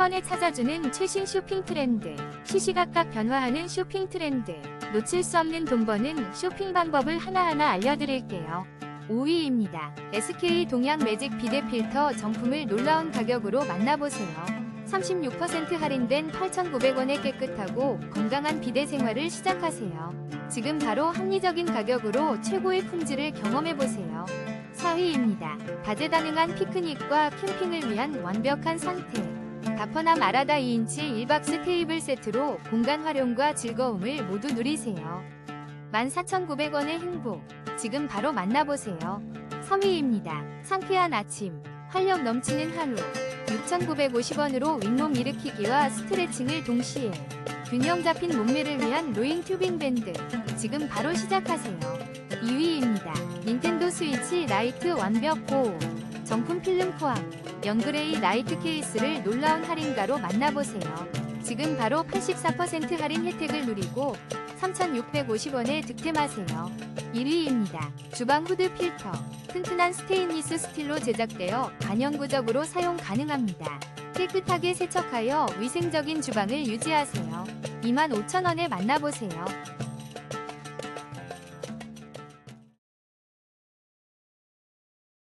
번에 찾아주는 최신 쇼핑 트렌드. 시시각각 변화하는 쇼핑 트렌드. 놓칠 수 없는 돈 버는 쇼핑 방법을 하나하나 알려드릴게요. 5위입니다. SK 동양 매직 비데 필터 정품을 놀라운 가격으로 만나보세요. 36% 할인된 8,900원에 깨끗하고 건강한 비데 생활을 시작하세요. 지금 바로 합리적인 가격으로 최고의 품질을 경험해보세요. 4위입니다. 다재다능한 피크닉과 캠핑을 위한 완벽한 상태. 가퍼남 아라다 2인치 1박스 테이블 세트로 공간 활용과 즐거움을 모두 누리세요. 14,900원의 행복. 지금 바로 만나보세요. 3위입니다. 상쾌한 아침. 활력 넘치는 하루. 6,950원으로 윗몸 일으키기와 스트레칭을 동시에. 균형 잡힌 몸매를 위한 로잉 튜빙 밴드. 지금 바로 시작하세요. 2위입니다. 닌텐도 스위치 라이트 완벽 보호. 정품 필름 포함. 연그레이 라이트 케이스를 놀라운 할인가로 만나보세요. 지금 바로 84% 할인 혜택을 누리고 3,650원에 득템하세요. 1위입니다. 주방 후드 필터. 튼튼한 스테인리스 스틸로 제작되어 반영구적으로 사용 가능합니다. 깨끗하게 세척하여 위생적인 주방을 유지하세요. 25,000원에 만나보세요.